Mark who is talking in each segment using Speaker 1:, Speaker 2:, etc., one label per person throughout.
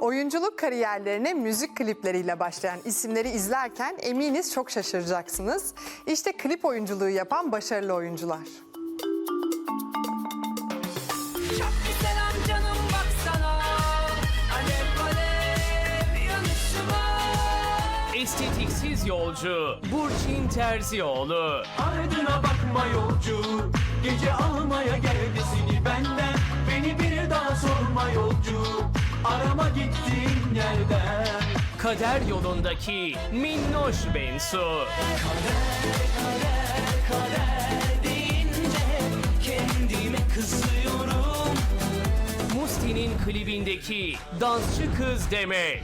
Speaker 1: Oyunculuk kariyerlerine müzik klipleriyle başlayan isimleri izlerken eminiz çok şaşıracaksınız. İşte klip oyunculuğu yapan başarılı oyuncular.
Speaker 2: Çok güzel canım baksana Alev alev yanışıma
Speaker 3: Estetiksiz yolcu Burçin Terzioğlu.
Speaker 4: Ardına bakma yolcu Gece almaya geldi seni benden Beni bir daha sorma yolcu Arama gittiğin yerden
Speaker 3: Kader yolundaki Minnoş Bensu.
Speaker 4: Kendime kızıyorum
Speaker 3: Musti'nin klibindeki dansçı kız Demet.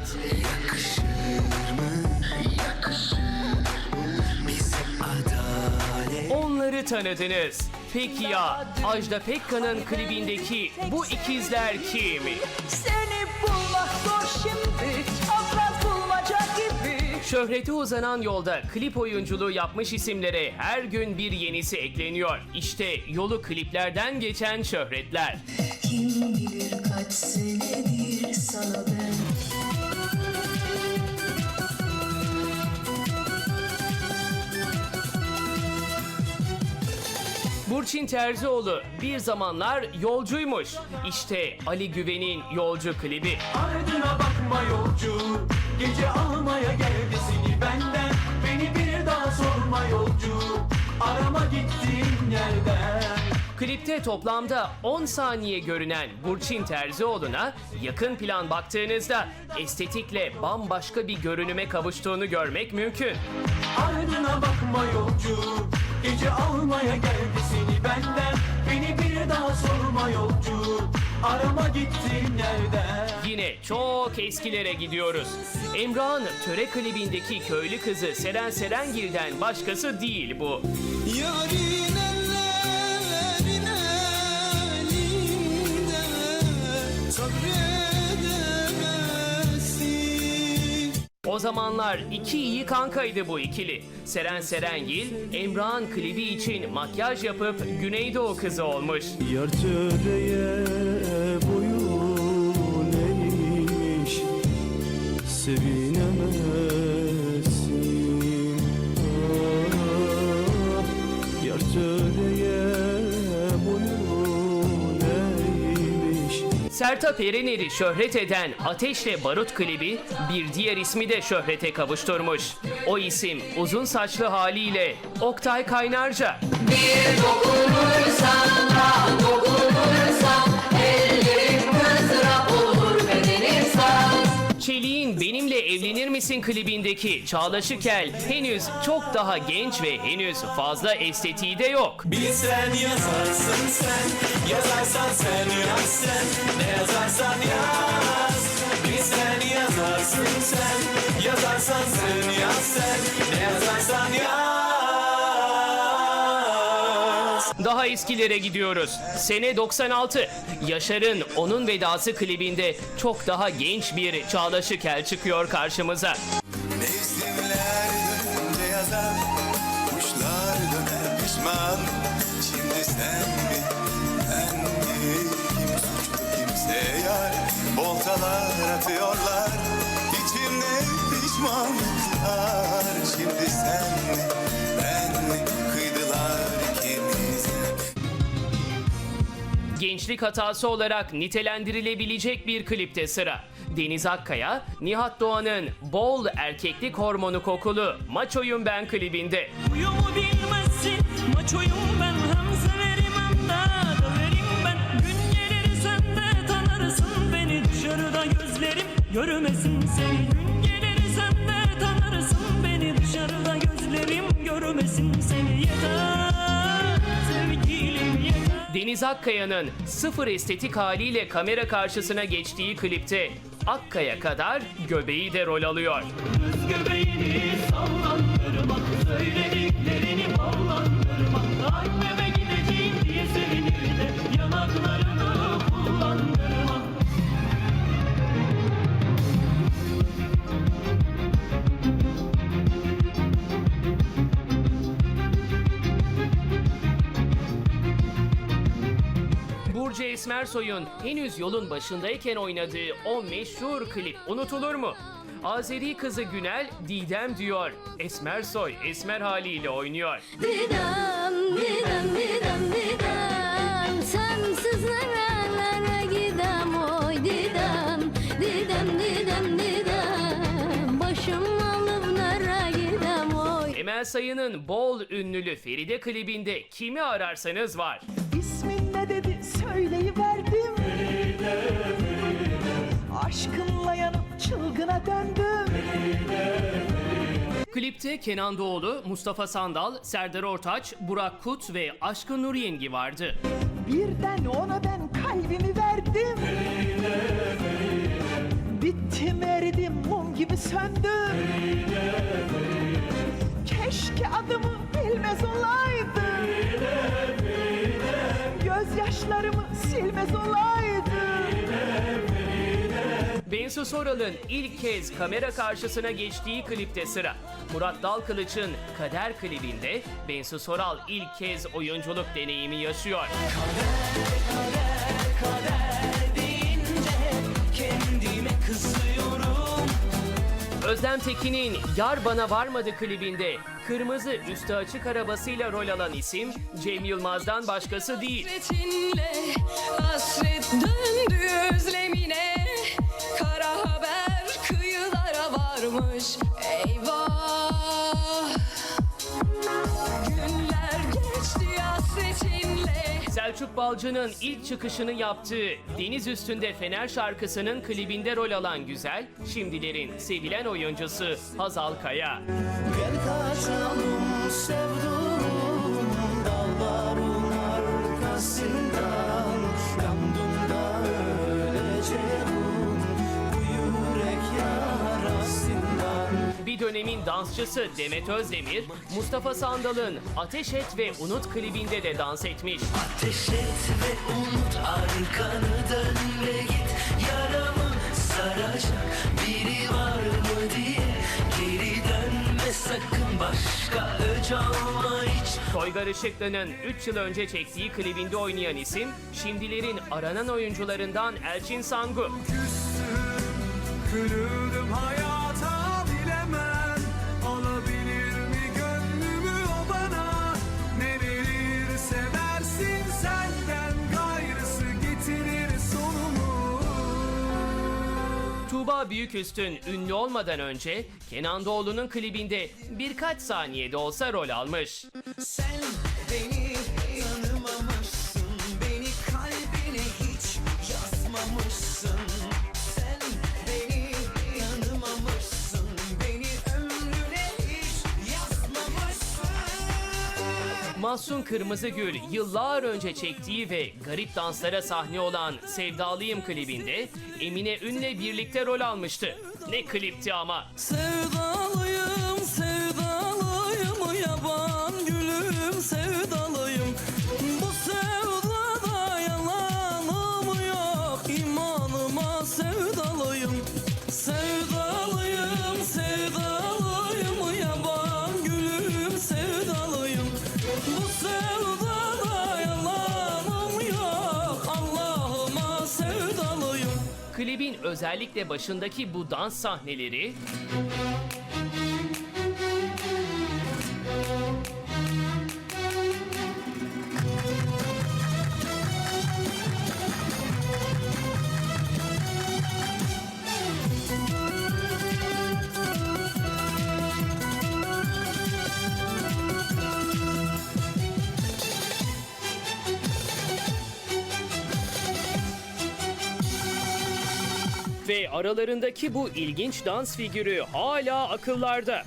Speaker 3: Onları tanıdınız. Peki ya Ajda Pekkan'ın klibindeki bu ikizler kim?
Speaker 2: Seni bulmak zor şimdi Çapraz bulmaca gibi
Speaker 3: Şöhrete uzanan yolda klip oyunculuğu yapmış isimlere her gün bir yenisi ekleniyor. İşte yolu kliplerden geçen şöhretler.
Speaker 5: Kim bilir kaç senedir sana ben
Speaker 3: Burçin Terzioğlu bir zamanlar yolcuymuş. İşte Ali Güven'in yolcu klibi.
Speaker 4: Ardına bakma yolcu Gece almaya geldi seni benden Beni bir daha sorma yolcu Arama gittiğin yerden
Speaker 3: Klipte toplamda 10 saniye görünen Burçin Terzioğlu'na yakın plan baktığınızda estetikle bambaşka bir görünüme kavuştuğunu görmek mümkün.
Speaker 4: Ardına bakma yolcu Arama gittiğin yerden
Speaker 3: Yine çok eskilere gidiyoruz. Emrah'ın töre klibindeki köylü kızı Seren Serengil'den başkası değil bu.
Speaker 6: Yarın ellerin elinde sabredemezsin
Speaker 3: O zamanlar iki iyi kankaydı bu ikili. Seren Serengil, Emrah'ın klibi için makyaj yapıp Güneydoğu kızı olmuş.
Speaker 6: Yar töreye Sevinemezsin ah, Yar töreye boyun eğmiş
Speaker 3: Sertab Erener'i şöhret eden Ateşle Barut klibi bir diğer ismi de şöhrete kavuşturmuş. O isim uzun saçlı haliyle Oktay Kaynarca.
Speaker 2: Bir dokunursan da dokunursan
Speaker 3: Misin klibindeki Çağla Şikel henüz çok daha genç ve henüz fazla estetiği de yok.
Speaker 4: Bir sen yazarsın sen Yazarsan sen yaz Ne yazarsan yaz Bir sen yazarsın sen Yazarsan sen yaz Ne yazarsan yaz
Speaker 3: Daha eskilere gidiyoruz. Sene 96. Yaşar'ın Onun Vedası klibinde çok daha genç bir Çağla Şikel çıkıyor karşımıza.
Speaker 7: Mevsimler dönünce yazar Kuşlar döner pişman Şimdi sen mi ben mi Kim suçlu kimse yar Voltalar atıyorlar İçimde pişmanlıklar Şimdi sen mi
Speaker 3: Gençlik hatası olarak nitelendirilebilecek bir klipte sıra. Deniz Akkaya, Nihat Doğan'ın bol erkeklik hormonu kokulu Maçoyum Ben klibinde.
Speaker 8: Uyumu bilmezsin Maçoyum ben hem severim hem de döverim ben Gün gelir sen de tanırsın beni Dışarıda gözlerim görmesin seni
Speaker 3: Deniz Akkaya'nın sıfır estetik haliyle kamera karşısına geçtiği klipte Akkaya kadar göbeği de rol alıyor.
Speaker 8: Göz göbeğini sallandırma Söylediklerini ballandırma Anneme gideceğim
Speaker 3: Burcu Esmer Soy'un henüz yolun başındayken oynadığı o meşhur klip unutulur mu? Azeri kızı Günel Didem diyor. Esmer Soy esmer haliyle oynuyor.
Speaker 9: Didem, didem, didem, didem Sensiz nerelere gidem oy didem Didem, didem, didem Başım alıp nereye gidem oy
Speaker 3: Emel Sayın'ın bol ünlülü Feride klibinde kimi ararsanız var.
Speaker 2: İsmin ne dedi söyleyiverdim. Aşkınla yanıp çılgına döndüm.
Speaker 3: Klipte Kenan Doğulu, Mustafa Sandal, Serdar Ortaç, Burak Kut ve Aşkın Nur Yengi vardı.
Speaker 2: Birden ona ben kalbimi verdim. Bittim eridim mum gibi söndüm. Keşke adımı bilmez olaydım Gözyaşlarımı silmez olaydım
Speaker 3: Bensu Soral'ın ilk kez kamera karşısına geçtiği klipte sıra. Murat Dalkılıç'ın Kader klibinde Bensu Soral ilk kez oyunculuk deneyimi yaşıyor.
Speaker 10: Kendime kızıyorum
Speaker 3: Özlem Tekin'in Yar Bana Varmadı klibinde kırmızı üstü açık arabasıyla rol alan isim Cem Yılmaz'dan başkası değil.
Speaker 5: Hasretinle hasret döndü özlemine. Kara haber kıyılara varmış Eyvah. Günler geçti hasretinle
Speaker 3: Selçuk Balcı'nın ilk çıkışını yaptığı Deniz Üstünde Fener şarkısının klibinde rol alan güzel, şimdilerin sevilen oyuncusu Hazal Kaya.
Speaker 10: Gel kaçalım sevduğum
Speaker 3: dönemin dansçısı Demet Özdemir, Mustafa Sandal'ın Ateş Et ve Unut klibinde de dans etmiş.
Speaker 10: Ateş et ve unut arkanı dön ve git Yaramı saracak biri var mı diye Geri dönme sakın başka öc alma hiç
Speaker 3: Toygar Işıklı'nın 3 yıl önce çektiği klibinde oynayan isim, şimdilerin aranan oyuncularından Elçin Sangu.
Speaker 4: Kırıldım hayata
Speaker 3: Tuğba Büyüküstün ünlü olmadan önce Kenan Doğulu'nun klibinde birkaç saniyede olsa rol almış.
Speaker 10: Sen beni
Speaker 3: Mahsun Kırmızıgül yıllar önce çektiği ve garip danslara sahne olan Sevdalıyım klibinde Emine Ün'le birlikte rol almıştı. Ne klipti ama.
Speaker 6: Sevdalıyım,
Speaker 3: özellikle başındaki bu dans sahneleri aralarındaki bu ilginç dans figürü hala akıllarda.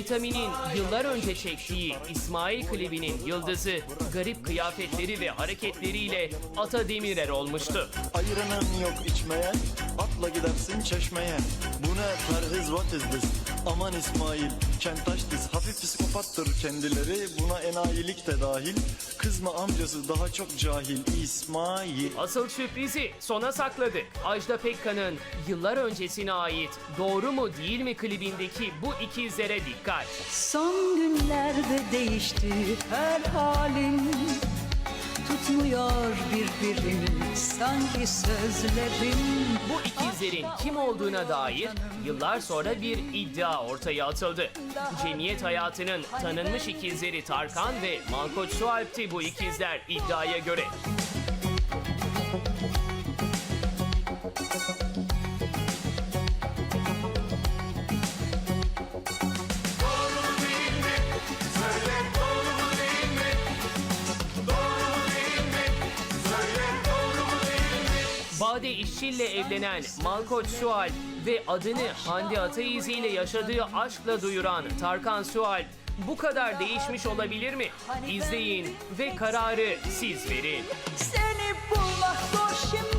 Speaker 3: Vitamin'in yıllar önce çektiği İsmail klibinin yıldızı garip kıyafetleri ve hareketleriyle Ata Demirer olmuştu.
Speaker 11: Ayıranın yok içmeye Atla gidersin çeşmeye Bu ne perhiz what is this Aman İsmail kentaş diz. Hafif psikopattır kendileri. Buna enayilik de dahil. Kızma amcası daha çok cahil. İsmail.
Speaker 3: Asıl sürprizi sona sakladık. Ajda Pekkan'ın yıllar öncesine ait Doğru mu değil mi klibindeki bu ikizlere dikkat.
Speaker 5: Son günlerde değişti her halin. Tutmuyor birbirini sanki sözlerin
Speaker 3: Bu ikizlerin kim olduğuna dair yıllar sonra bir iddia ortaya atıldı. Cemiyet hayatının tanınmış ikizleri Tarkan ve Malkoç Sualp'ti bu ikizler iddiaya göre. Bade İşçil'le evlenen Malkoç Sualp ve adını Hande Ataizi ile yaşadığı aşkla duyuran Tarkan Sualp bu kadar değişmiş olabilir mi? İzleyin ve kararı siz verin.
Speaker 5: Seni bulmak zor şimdi